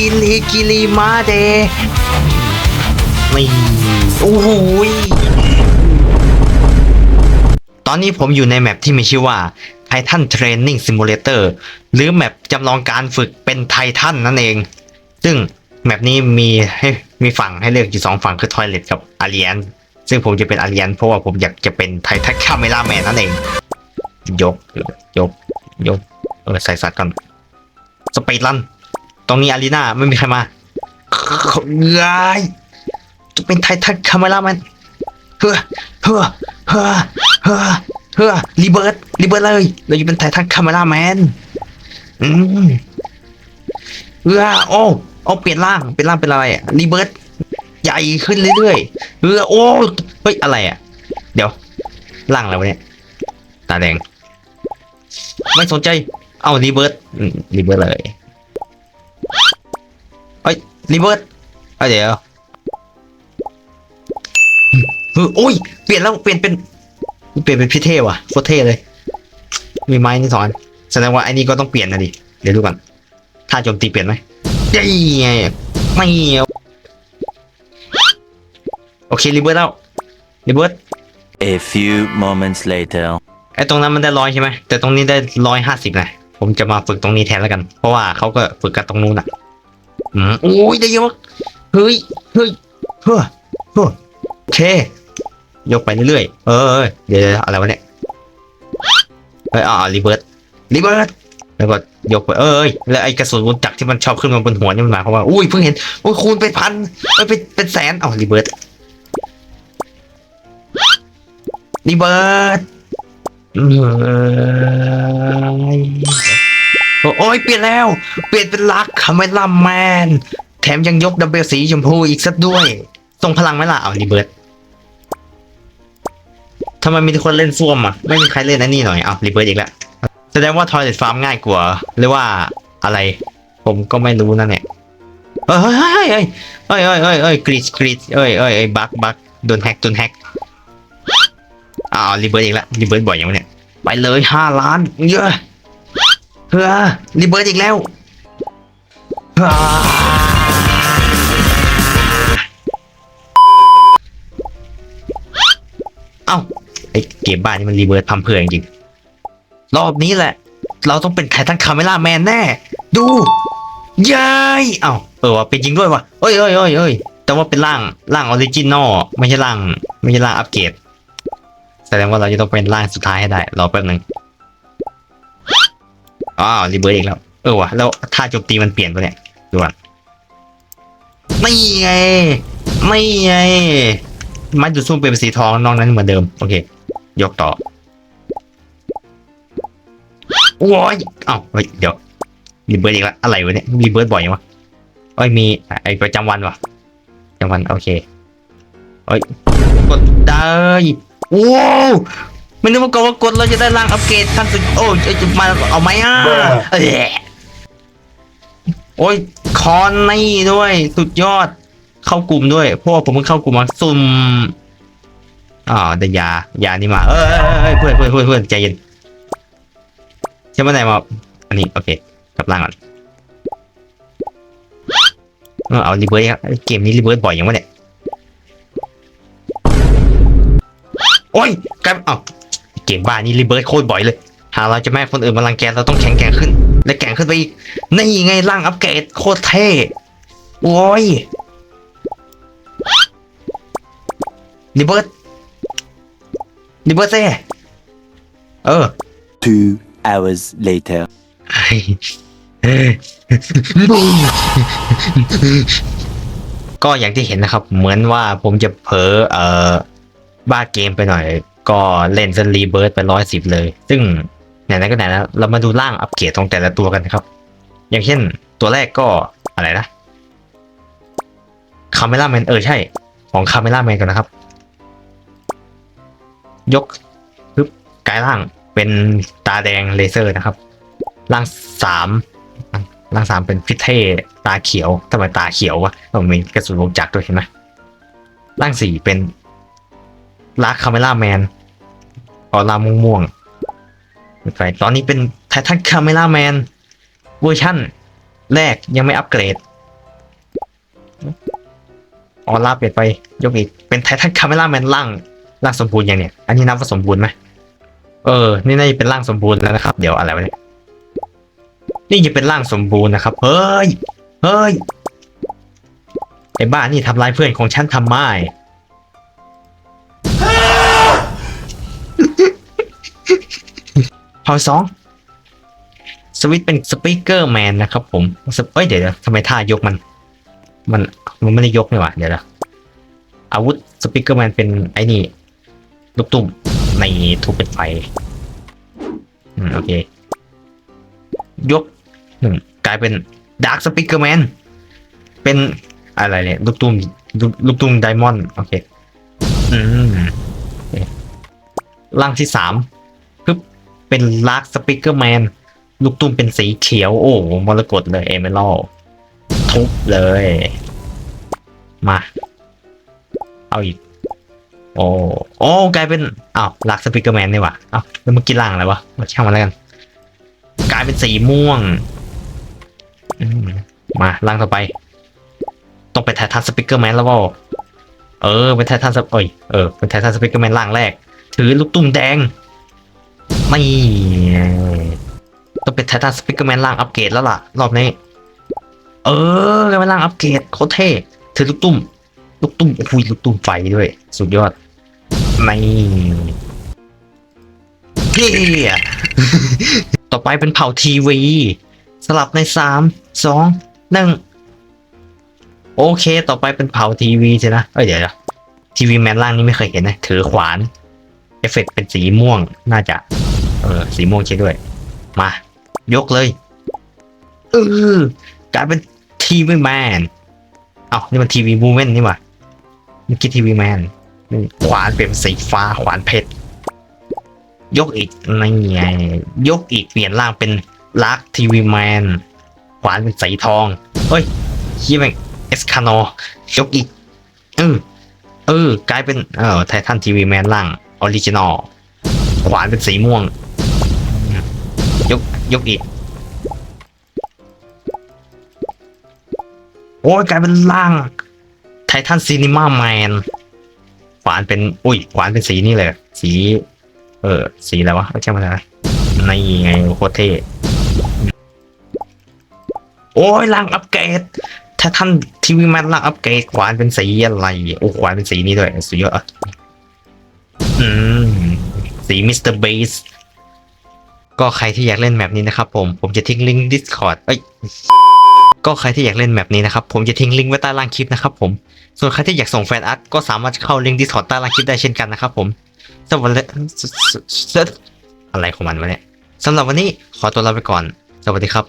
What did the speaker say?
กิลีกิลีมาเดไม่โอ้โหยตอนนี้ผมอยู่ในแมปที่มีชื่อว่า Titan Training Simulator หรือแมปจำลองการฝึกเป็นไททันนั่นเอง ซึ่งแมปนี้มีให้มีฝั่งให้เลือกอยู่สองฝั่งคือ Toilet กับ Alien ซึ่งผมจะเป็น Alien เพราะว่าผมอยากจะเป็นไททันคาเมล่าแมนนั่นเอง ยก ยก ยก เออใส่สัตว์ก่อน สปีดลัน ตรงนี้อารีนาไม่มีใครมาเงยจะเป็นไททันคาเมล่าแมนเฮ้อเฮ้อเฮ้อเฮ้อเฮ้อรีเบิร์ดรีเบิร์ดเลย เราจะเป็นไททันคาเมล่าแมนอืมเออโอ้โอ้เปลี่ยนร่างเปลี่ยนร่างเป็นอะไรอะรีเบิร์ดใหญ่ขึ้นเรื่อยๆเออโอ้เฮ้ยอะไรอะเดี๋ยวร่างอะไรวะเนี่ยตาแดง ไม่สนใจ เอารีเบิร์ดรีเบิร์ดเลย รีเบิร์ดเอ้ยเดี๋ยวเฮ้ยโอ้ย เปลี่ยนแล้วเปลี่ยนเป็น เปลี่ยนเป็นพี่เท่ว่ะโคตรเท่เลย มีไม้นี่สอนแสดงว่าไอ้นี่ก็ต้องเปลี่ยนนะดิ เดี๋ยวดูก่อนถ้าโจมตีเปลี่ยนไหมยัยไงไม่เอาโอเครีเบิร์ดแล้วรีเบิร์ด A few moments later. ไอ้ตรงนั้นมันได้ร้อยใช่ไหม แต่ตรงนี้ได้ร้อยห้าสิบนะ ผมจะมาฝึกตรงนี้แทนแล้วกัน เพราะว่าเขาก็ฝึกกันตรงนู้นอะอืม โอ้ยได้เยอะมากเฮ้ยเฮ้ยเฮ้อเฮ้อโอเค ยกไปเรื่อยๆ เออเดี๋ยวอะไรวะเนี่ยเฮ้ยอ่ารีเบิร์ดรีเบิร์ดแล้วก็ยกไปเอ้ยแล้วไอ้กระสุนวงจักรที่มันชอบขึ้นมาบนหัวนี่มันหมายความว่าอุ้ยเพิ่งเห็นอุ้ยคูณไปพันเอ้ยเป็นเป็นแสนเอารีเบิร์ดรีเบิร์ดเอ้ย โอ้ยเปลี่ยนแล้ว เปลี่ยนเป็นลักคาเมล่าแมน แถมยังยกดัมเบลสีชมพูอีกสักด้วยส่งพลังไหมล่ะเอารีเบิร์ตทำไมมีแต่คนเล่นซ่วมอะ ไม่มีใครเล่นอันนี้หน่อยเอารีเบิร์ตอีกแล้วแสดงว่าทอยเลทฟาร์มง่ายกว่า หรือว่าอะไร ผมก็ไม่รู้นั่นแหละเฮ้ยเฮ้ยเฮ้ยเฮ้ยเฮ้ยเฮ้ยเฮ้ยกรีดกรีดเฮ้ยเฮ้ยเฮ้ยบักบักโดนแฮกโดนแฮกอ้าวรีเบิร์ตอีกแล้วรีเบิร์ตบ่อยอย่างเนี่ยไปเลยห้าล้านเยอะ เฮ้อรีเบิร์ตอีกแล้วฮ่าเอ้าไอเกมบ้านนี่มันรีเบิร์ตพัมเพื่อจริงรอบนี้แหละ เราต้องเป็นไททันคาเมล่าแมนแน่ ดูย้ยเอ้าเออว่ะเป็นจริงด้วยว่ะเอ้ยเอ้ยเอ้ยเอ้ยแต่ว่าเป็นร่างร่างออริจินอลไม่ใช่ร่างไม่ใช่ร่างอัปเกรดแสดงว่าเราจะต้องเป็นร่างสุดท้ายให้ได้รอแป๊บหนึ่ง อ้าวรีเบิร์ตอีกแล้ว เออว่ะแล้วท่าโจมตีมันเปลี่ยนไปเนี่ย ดูก่อนไม่ไง ไม่ไง มันดูดซุ่มเป็นสีทองนอกนั้นเหมือนเดิม โอเค ยกต่อโอ้ยเอ้าเฮ้ยเดี๋ยวรีเบิร์ตอีกแล้ว อะไรวะเนี่ยรีเบิร์ตบ่อยยังวะเอ้ย มีไอ้ประจำวันวะประจำวัน โอเคเอ้ย กดได้โอ้ ไม่นึกมาก่อนว่ากดเราจะได้ร่างอัปเกรดขั้นสุดโอ้ยจะมาเอาไหมอะเอ้ยโอ้ยคอนนี่ด้วย สุดยอด เข้ากลุ่มด้วยเพราะว่าผมเพิ่งเข้ากลุ่มมาซุ่มอ่าวได้ยายานี่มา เอ้เอ้ยเพื่อนเพื่อนเพื่อนเพื่อนใจเย็นใช่ไหมไหนมาอันนี้โอเคกลับร่างก่อนเอารีเบิร์ตครับเกมนี้รีเบิร์ตบ่อยยังวะเนี่ย โอ้ยกลายอ้า เกมบ้านี่รีเบิร์ตโคตรบ่อยเลย หากเราจะไม่ให้คนอื่นมารังแกเราต้องแข็งแกร่งขึ้น และแกร่งขึ้นไปอีกนี่ไงร่างอัปเกรดโคตรเท่โอ้ยรีเบิร์ตรีเบิร์ตเซ่เออ Two hours later. ก็อย่างที่เห็นนะครับ เหมือนว่าผมจะเผลอเอ่อบ้าเกมไปหน่อย ก็เล่นซันรีเบิร์ดไปร้อยสิบเลย ซึ่งไหนๆก็ไหนแล้วเรามาดูร่างอัปเกรดของแต่ละตัวกันนะครับ อย่างเช่นตัวแรกก็อะไรนะคาเมล่าแมนเออใช่ ของคาเมล่าแมนกันนะครับ ยกปึ๊บกลายร่างเป็นตาแดงเลเซอร์นะครับ ร่างสามร่างสามเป็นพิเทตาเขียวทำไมตาเขียววะมันมีกระสุนวงจักรด้วยเห็นไหมร่างสี่เป็นลาคาเมล่าแมน ออร่าม่วงม่วงๆไปตอนนี้เป็นไททันคาเมล่าแมนเวอร์ชั่น แรกยังไม่อัปเกรด ออร่าเปลี่ยนไปยกอีก เป็นไททันคาเมล่าแมนร่างร่างสมบูรณ์อย่างเนี้ยอันนี้นับว่าสมบูรณ์ไหมเออ นี่น่าจะเป็นร่างสมบูรณ์แล้วนะครับ เดี๋ยวอะไรวะเนี่ย นี่จะเป็นร่างสมบูรณ์นะครับ เฮ้ย เฮ้ย ไอ้บ้านี่ทำร้ายเพื่อนของฉันทำไม พอสองสวิตเป็นสปีกเกอร์แมนนะครับผมเอ้ยเดี๋ยวนะทำไมท่ายกมัน มันมันไม่ได้ยกนี่หว่าเดี๋ยวนะอาวุธสปีกเกอร์แมนเป็นไอ้นี่ลูกตุ่มในทุบเป็นไฟอืมโอเค ยกหนึ่งกลายเป็นดาร์ s สปีกเกอร์แมนเป็นอะไรเนี่ยลูกตุ่มลูกตุ่มไดมอนด์โอเค อืมโอเคร่างที่สาม เป็นลากสปีกเกอร์แมนลูกตุ้มเป็นสีเขียว โอ้มรกตเลยเอเมอรัลทุบเลย มา เอาอีก โอ้โอ้กลายเป็นอ้าวลากสปีกเกอร์แมนนี่ว่าอ้าวแล้วมื่อกี้ล่างอะไรวะมาช่างมันแล้วกัน กลายเป็นสีม่วงมาล่างต่อไป ต้องไปนไททันสปีกเกอร์แมนแล้วเปล่าเออเป็นไททันสเอ้ยเออเป็นไททันสปีกเกอร์แมนล่างแรก ถือลูกตุ้มแดง ไม่ต้องเป็นไททันสปีกเกอร์แมนล่างอัปเกรดแล้วล่ะ รอบนี้ เออกลายเป็นล่างอัปเกรดโคตรเท่ถือลูกตุ้ม ลูกตุ้มโอ้ยลูกตุ้มไฟด้วย สุดยอดไม่เฮียต่อไปเป็นเผ่าทีวี สลับในสามสองหนึ่งโอเค ต่อไปเป็นเผ่าทีวีใช่นะ เอ้ยเดี๋ยวทีวีแมนล่างนี่ไม่เคยเห็นนะ ถือขวาน เอฟเฟกต์เป็นสีม่วงน่าจะ ออสีม่วงใช่ด้วย มา ยกเลยเออกลายเป็นทีวีแมนเอ้านี่มันทีวีมูเมนนี่หว่าเมื่อกี้ทีวีแมนขวานเป็นสีฟ้าขวานเพชรยกอีกนี่ไงยกอีกเปลี่ยนร่างเป็นลักทีวีแมนขวานเป็นสีทองเฮ้ยชี้แม่งเอสคานอยกอีกเออเออ กลายเป็นเออไททันทีวีแมนล่างออริจินอลขวานเป็นสีม่วง ยกอีกโอ้ยกลายเป็นล่างไททันซีนิม่าแมนขวานเป็น อุ้ยขวานเป็นสีนี่เลย สี เออ สีอะไรวะไม่ใช่มาแล้วในไงโคตรเท่โอ้ยล่างอัปเกรดถ้าท่านทีวีแมนล่างอัปเกรดขวานเป็นสีอะไรโอ้ขวานเป็นสีนี้ด้วยสุดยอดอืมสีมิสเตอร์เบส ก็ใครที่อยากเล่นแมปนี้นะครับผมผมจะทิ้งลิงก์ Discord เอ้ยก็ใครที่อยากเล่นแมปนี้นะครับผมจะทิ้งลิงก์ไว้ใต้ล่างคลิปนะครับผมส่วนใครที่อยากส่งแฟนอาร์ตก็สามารถเข้าลิงก์ Discord ใต้ล่างคลิปได้เช่นกันนะครับผมสวัสดีอะไรของมันวะเนี่ยสำหรับวันนี้ขอตัวลาไปก่อน สวัสดีครับ